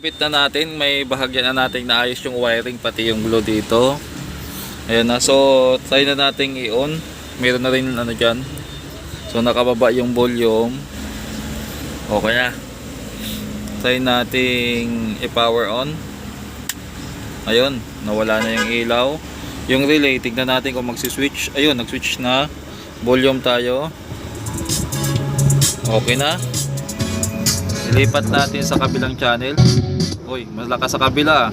Bit na natin, may bahagyan na natin naayos yung wiring pati yung glue dito. Ayan na, so try na natin i-on. Meron na rin ano dyan. So nakababa yung volume. Okay na. Try nating i-power on. Ayun, nawala na yung ilaw. Yung relay, tignan natin kung magsi-switch. Ayun, nag-switch na. Volume tayo. Okay na. Ilipat natin sa kabilang channel. Uy, malakas sa kabila.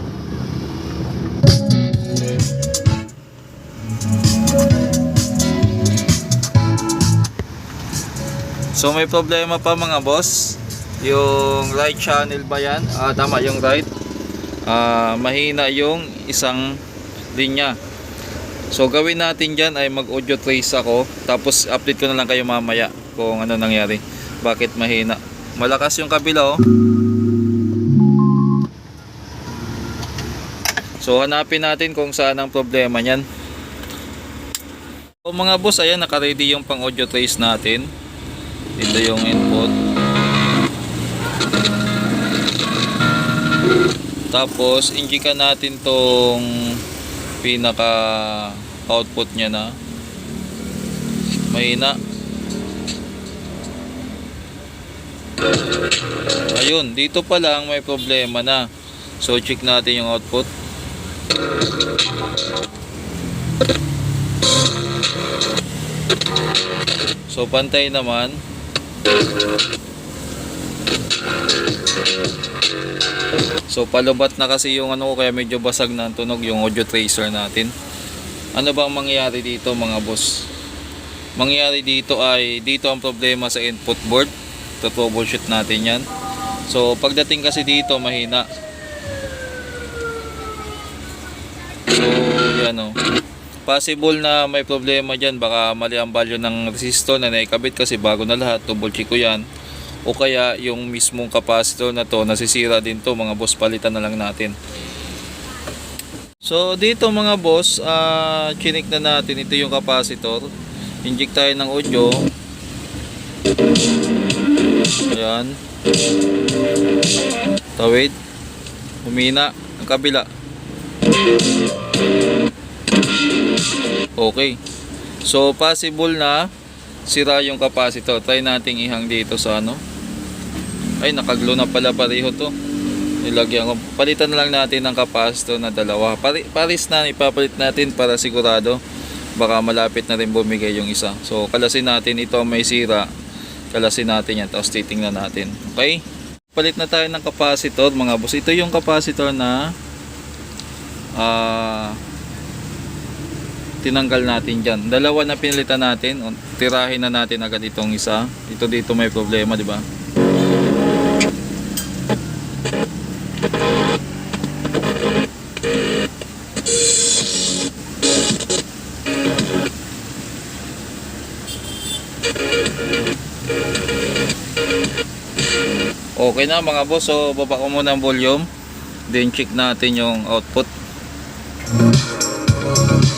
So may problema pa mga boss. Yung right channel ba yan? Ah, tama yung right. Ah, mahina yung isang linya. So gawin natin dyan ay mag audio trace ako. Tapos update ko na lang kayo mamaya kung ano nangyari. Bakit mahina. Malakas yung kabila oh. So hanapin natin kung saan ang problema niyan. So mga boss, ayan naka-ready yung pang audio trace natin. Ito yung input. Tapos injikan natin tong pinaka output niya na mahina. Ayun, dito pa lang may problema na. So check natin yung output. So pantay naman. So palubat na kasi yung ano ko kaya medyo basag na ang tunog yung audio tracer natin. Ano bang mangyayari dito mga boss? Mangyayari dito ay dito ang problema sa input board. Troubleshoot natin yan. So pagdating kasi dito mahina. So yan o. Possible na may problema dyan. Baka mali ang value ng resistor na naikabit kasi bago na lahat. Double yan. O kaya yung mismong capacitor na to nasisira din to mga boss palitan na lang natin. So dito mga boss, ah chinik na natin ito yung capacitor. Inject tayo ng audio. Ayan. Tawid. Humina. Ang kabila. Okay. So possible na sira yung capacitor. Try nating ihang dito sa ano. Ay nakaglo na pala pareho to. Nilagyan ko. Palitan na lang natin ng capacitor na dalawa. Pari, paris na ipapalit natin para sigurado. Baka malapit na rin bumigay yung isa. So kalasin natin ito may sira. Kalasin natin yan. Tapos titingnan natin. Okay? Palit na tayo ng capacitor mga boss. Ito yung capacitor na ah tinanggal natin dyan. Dalawa na pinalitan natin. Tirahin na natin agad itong isa. Ito dito may problema, di ba? Na mga boss. So, baba ko muna ang volume. Then, check natin yung output.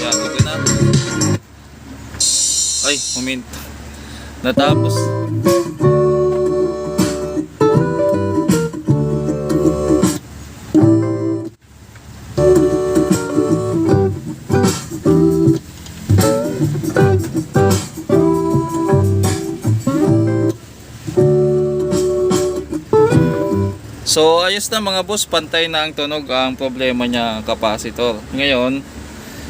Yan, okay na. Ay, huminto. Natapos. Ayos na mga boss, pantay na ang tunog ang problema niya capacitor. Ngayon,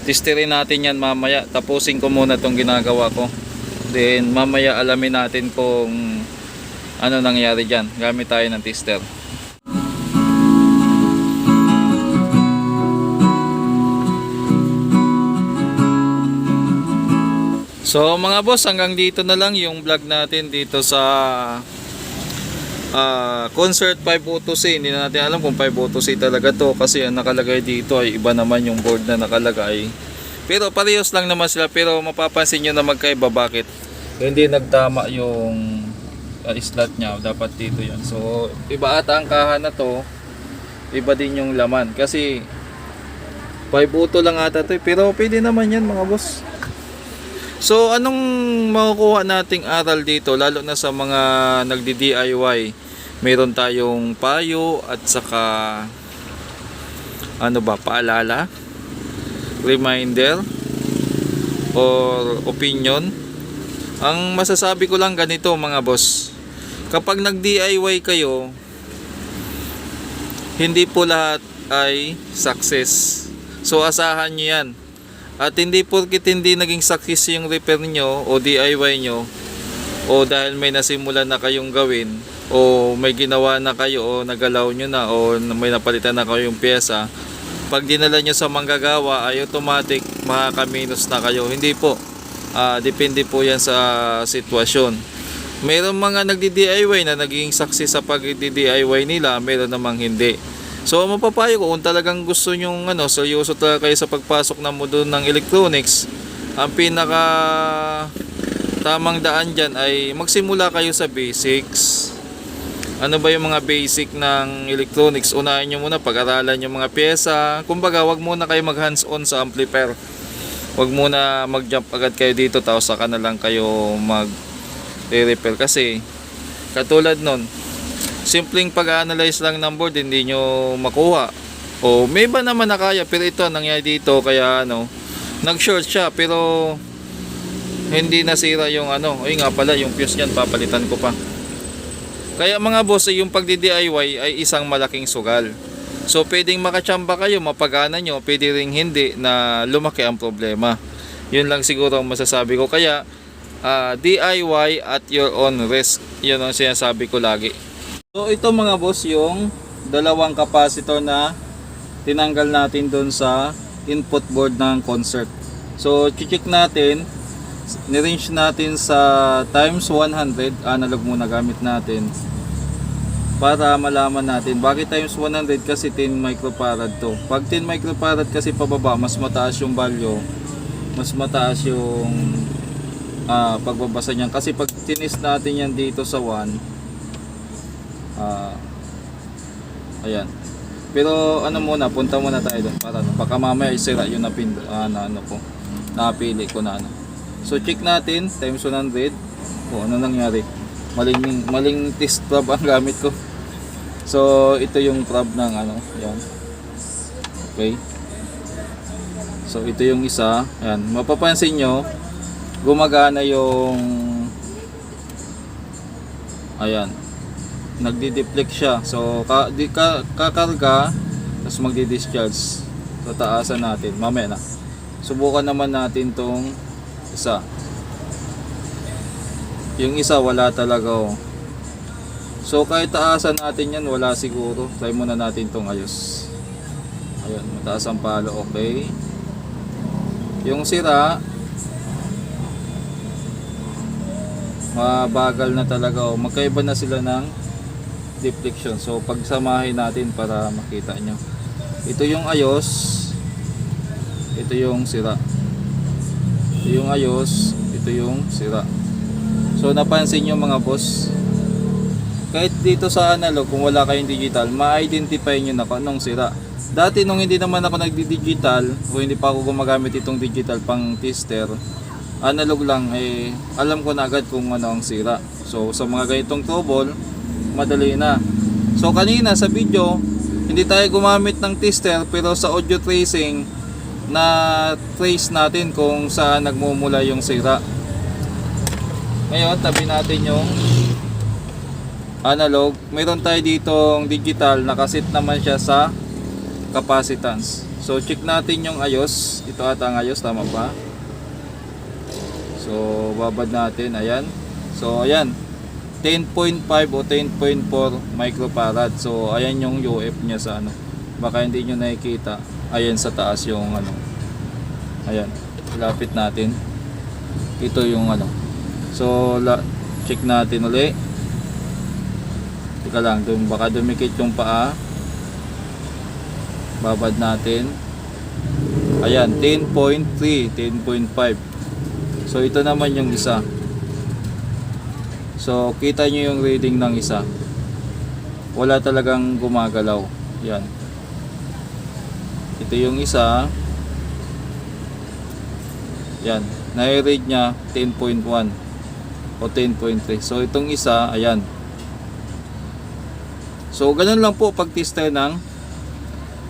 testerin natin yan mamaya. Tapusin ko muna itong ginagawa ko. Then mamaya alamin natin kung ano nangyari dyan. Gamit tayo ng tester. So mga boss, hanggang dito na lang yung vlog natin dito sa Ah, concert 502C hindi na natin alam kung 502C talaga to kasi ang nakalagay dito ay iba naman yung board na nakalagay. Pero parehas lang naman sila pero mapapansin nyo na magkaiba. Bakit? Hindi nagtama yung uh, slot nya dapat dito yan so iba ata ang kaha na to. Iba din yung laman. Kasi 502 lang ata to eh. pero pwede naman yan mga boss. So anong makukuha nating aral dito lalo na sa mga nagdi-DIY Meron tayong payo at saka ano ba, paalala, reminder, or opinion. Ang masasabi ko lang ganito mga boss, kapag nag-DIY kayo, hindi po lahat ay success. So asahan nyo yan. At hindi porkit hindi naging success yung repair nyo o DIY nyo o dahil may nasimulan na kayong gawin o may ginawa na kayo o nagalaw nyo na o may napalitan na kayong pyesa pag dinala nyo sa manggagawa ay automatic makakaminus na kayo. Hindi po. Ah, depende po yan sa sitwasyon. Mayroong mga nagdi-DIY na naging success sa pag-DIY nila mayroon namang hindi. So mapapayo ko kung talagang gusto nyong ano, seryoso talaga kayo sa pagpasok ng mundo ng electronics, ang pinaka tamang daan dyan ay magsimula kayo sa basics. Ano ba yung mga basic ng electronics? Unahin nyo muna pag-aralan yung mga pyesa. Kumbaga, wag muna kayo mag hands-on sa amplifier. Wag muna mag-jump agad kayo dito tapos saka na lang kayo mag repair kasi katulad nun simpleng pag-analyze lang ng board hindi nyo makuha o may iba naman na kaya pero ito nangyari dito kaya ano nag short siya pero hindi nasira yung ano ay nga pala yung fuse niyan papalitan ko pa kaya mga boss yung pagdi-DIY ay isang malaking sugal. So pwedeng makachamba kayo mapagana nyo pwede ring hindi na lumaki ang problema. Yun lang siguro ang masasabi ko. Kaya ah, DIY at your own risk. Yun ang sinasabi ko lagi. So ito mga boss yung dalawang capacitor na tinanggal natin doon sa input board ng concert. So check natin, nirange natin sa times 100, analog muna gamit natin para malaman natin bakit times 100 kasi 10 microfarad to. Pag 10 microfarad kasi pababa, mas mataas yung value, mas mataas yung ah, pagbabasa niyan. Kasi pag tinis natin yan dito sa 1, Ah, ayan. Pero ano muna, punta muna tayo doon para ano, baka mamaya isira yung napin, ah, na ano ko. Napili ko na ano. So check natin times 100. O ano nangyari? Maling maling test prob ang gamit ko. So ito yung prob ng ano, ayan. Okay. So ito yung isa, ayan. Mapapansin nyo, gumagana yung ayan nagdi-deflect siya. So, ka, di, ka, kakarga, tapos magdi-discharge. So, taasan natin. Mamaya na. Subukan naman natin tong isa. Yung isa, wala talaga oh. So, kahit taasan natin yan, wala siguro. Try muna natin tong ayos. Ayan, mataas ang palo. Okay. Yung sira, mabagal na talaga. Oh. Magkaiba na sila ng deflection. So pagsamahin natin para makita nyo. Ito yung ayos. Ito yung sira. Ito yung ayos. Ito yung sira. So napansin nyo mga boss. Kahit dito sa analog kung wala kayong digital, ma-identify nyo na kung anong sira. Dati nung hindi naman ako nagdi-digital o hindi pa ako gumagamit itong digital pang tester, analog lang eh alam ko na agad kung ano ang sira. So sa mga ganitong trouble, madali na. So kanina sa video, hindi tayo gumamit ng tester pero sa audio tracing na trace natin kung saan nagmumula yung sira. Ngayon, tabi natin yung analog. Mayroon tayo ditong digital, nakasit naman siya sa capacitance. So check natin yung ayos. Ito ata ang ayos, tama ba? So babad natin, ayan. So ayan, 10.5 o 10.4 microfarad. So ayan yung UF niya sa ano. Baka hindi niyo nakikita. Ayan sa taas yung ano. Ayan. Lapit natin. Ito yung ano. So la check natin uli. Teka lang, dum baka dumikit yung paa. Babad natin. Ayan, 10.3, 10.5. So ito naman yung isa. So, kita nyo yung reading ng isa. Wala talagang gumagalaw. Yan. Ito yung isa. Yan. Nai-read niya 10.1 o 10.3. So, itong isa, ayan. So, ganun lang po pag-tester ng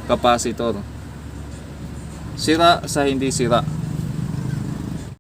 capacitor. Sira sa hindi sira.